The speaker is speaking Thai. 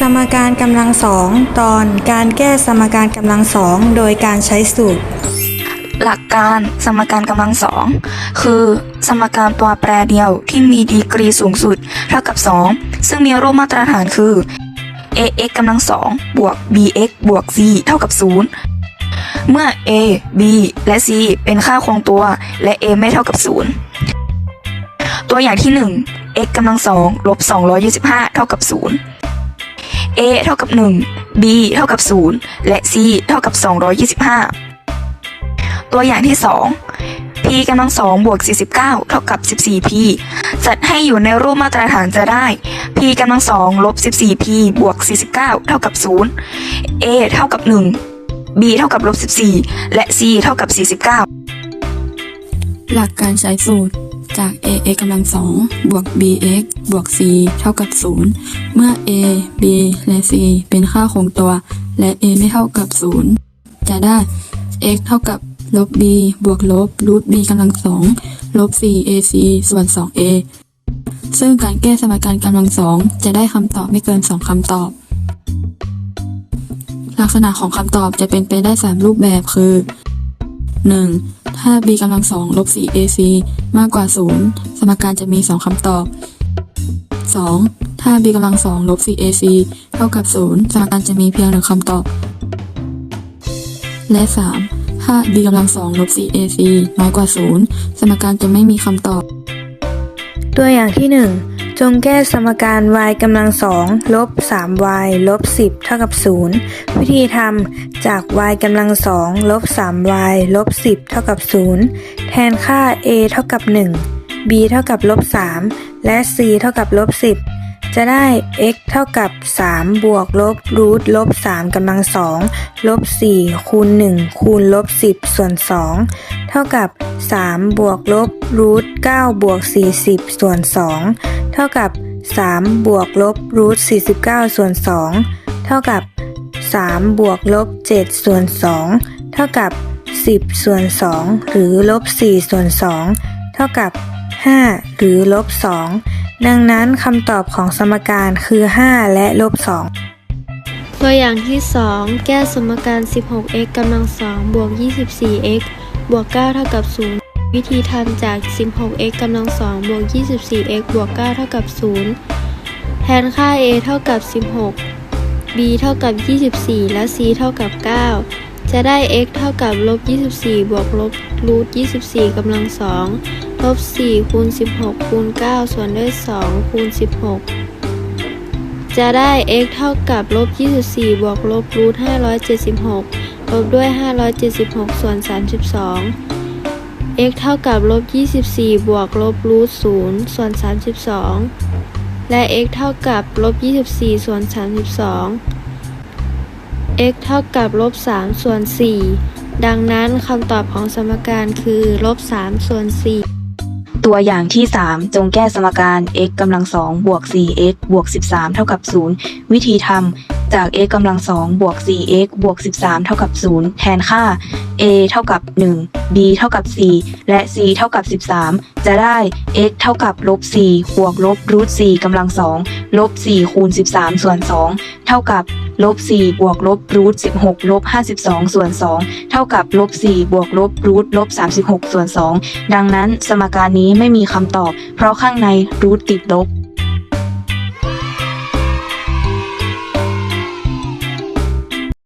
สมการกำลังสองตอนการแก้สมการกำลังสองโดยการใช้สูตร หลักการสมการกำลังสองคือ สมการตัวแปรเดียวที่มีดีกรีสูงสุดเท่ากับ 2 ซึ่งมีรูปมาตรฐานคือ ax กำลังสองบวก bx บวก c เท่ากับ 0 เมื่อ a b และ c เป็นค่าคงตัวและ a ไม่เท่ากับ 0 ตัวอย่างที่ 1 x กำลังสองลบ225 เท่ากับ 0 a เท่ากับ 1 b เท่ากับ 0 และ c เท่ากับ 225 ตัวอย่างที่ 2 p กำลังสองบวก 49 เท่ากับ 14p จัดให้อยู่ในรูปมาตรฐานจะได้ p กำลังสองลบ 14p บวก 49 เท่ากับ 0 a เท่ากับ 1 b เท่ากับลบ 14 และ c เท่ากับ 49 หลักการใช้สูตรจาก ax กำลังสองบวก bx บวก c เท่ากับ 0 เมื่อ a b และ c เป็นค่าคงตัว และ a ไม่เท่ากับ 0 จะได้ x เท่ากับลบ b บวกลบรูท b กำลังสองลบ 4ac ส่วน 2a ซึ่งการแก้สมการกำลังสองจะได้คำตอบไม่เกิน 2คำตอบ ลักษณะของคำตอบจะเป็นไปได้ 3 รูปแบบคือ 1. ถ้า b กำลังสองลบ 4ac มากกว่า 0 สมการจะมี 2คำตอบ 2. ถ้า b กำลังสองลบ 4ac เท่ากับ 0 สมการจะมีเพียงหนึ่งคำตอบ และ 3. ถ้า b กำลังสองลบ 4ac น้อยกว่า 0 สมการจะไม่มีคำตอบ ตัวอย่างที่ 1 จงแก้สมการ y กำลังสองลบ 3y ลบ 10 เท่ากับ 0 วิธีทำจาก y กำลังสองลบ 3y ลบ 10 เท่ากับ 0 แทนค่า a เท่ากับ 1 b เท่ากับลบ 3 และ c เท่ากับลบ 10 จะได้ x เท่ากับ 3 บวกลบรูทลบ3กำลังสองลบ4คูณ1คูณลบ10 ส่วน 2 เท่ากับ 3 บวกลบรูท9บวก40 ส่วน 2 เท่ากับ 3 บวกลบรูท49 ส่วน 2 เท่ากับ 3 บวกลบ7ส่วน 2 เท่ากับ 10 ส่วน 2 หรือลบ4ส่วน 2 เท่ากับ 5 หรือลบ2 ดังนั้นคำตอบของสมการคือ 5 และลบ 2 ตัวอย่างที่ 2 แก้สมการ 16x กำลังสองบวก 24x บวก 9 เท่ากับ 0 วิธีทำจาก 16x กำลังสองบวก 24x บวก 9 เท่ากับ 0 แทนค่า a เท่ากับ 16 b เท่ากับ 24 และ c เท่ากับ 9 จะได้ x เท่ากับลบ24 บวกลบรูท24กำลังสอง ลบ4คูณ16คูณ9ส่วนด้วย2คูณ16 จะได้ x เท่ากับลบ24บวกลบรูท576 ลบด้วย 576 ส่วน 32 x เท่ากับลบ24บวกลบรูท0ส่วน 32 และ x เท่ากับลบ24ส่วน 32 x เท่ากับลบ3ส่วน 4ดังนั้นคำตอบของสมการคือลบ3ส่วน4 ตัวอย่างที่ 3 จงแก้สมการ x กำลังสองบวก 4x บวก 13 เท่ากับ 0 วิธีทำ จาก x กำลังสองบวก 4x บวก 13 เท่ากับ 0 แทนค่า a เท่ากับ 1 b เท่ากับ 4 และ c เท่ากับ 13 จะได้ x เท่ากับลบ4บวกลบรูท4กำลังสองลบ4คูณ 13 ส่วน 2 เท่ากับลบ4บวกลบรูท16ลบ52 ส่วน 2 เท่ากับลบ4บวกลบรูทลบ36 ส่วน 2 ดังนั้นสมการนี้ไม่มีคำตอบ เพราะข้างในรูทติดลบ